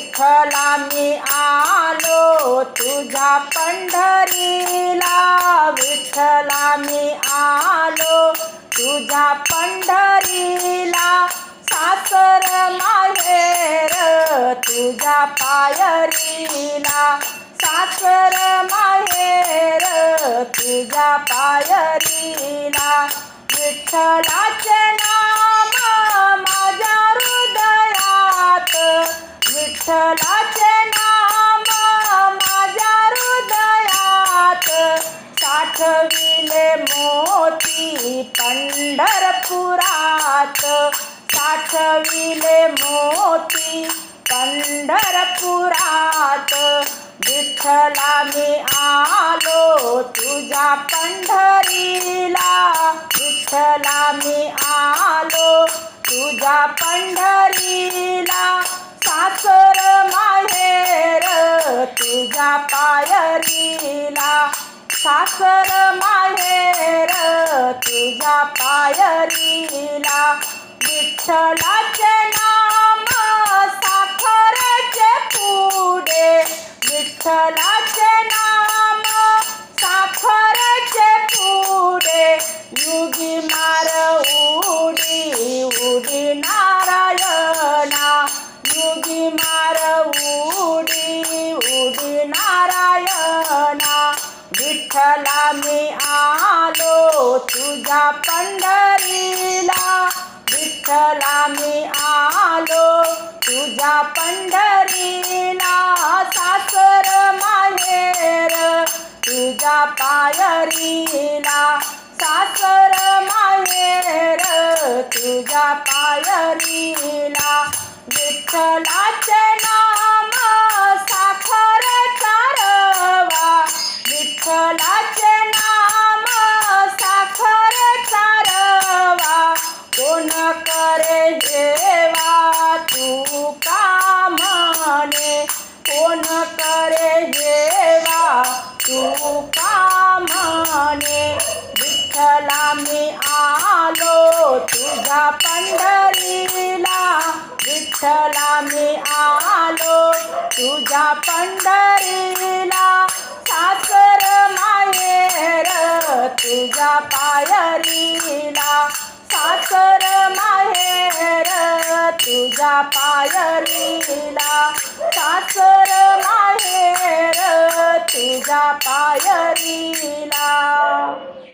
विठ्ठला मी आलो तुझ्या पंढरीला. विठ्ठला मी आलो तुझ्या पंढरीला. सासर माहेर तुझ्या पायरीला. सासर माहेर तुझ्या पायरीला. विठ्ठलाचे विठ्ठलाचे नाम माझ्या हृदयात साठविले मोती पंढरपुरात. साठविले मोती पंढरपुरात. विठ्ठला मी आलो तुझ्या पंढरीला. विठ्ठला मी आलो तुझ्या पंढरीला. सासर माहेर तुझ्या पायरीला. सासर माहेर तुझ्या पायरीला. विठ्ठलाचे नाम साखरेचे पुढे. विठ्ठलाचे नाम साखरेचे पुढे. युगी मार उडी उडी ना विठ्ठला मी आलो तुझ्या पंढरीला. विठ्ठला मी आलो तुझ्या पंढरीला. सासर माहेर तुझ्या पायरीला. सासर माहेर तुझ्या पायरीला. विठ्ठलाचे कोण करे जेवा तू का म्हणे विठ्ठला मी आलो तुझ्या पंढरीला विठ्ठला मी आलो तुझ्या पंढरीला सासर माहेर तुझ्या पायरीला सासर माहेर तुझ्या पायरीला सासर माहेर तिजा पायरी.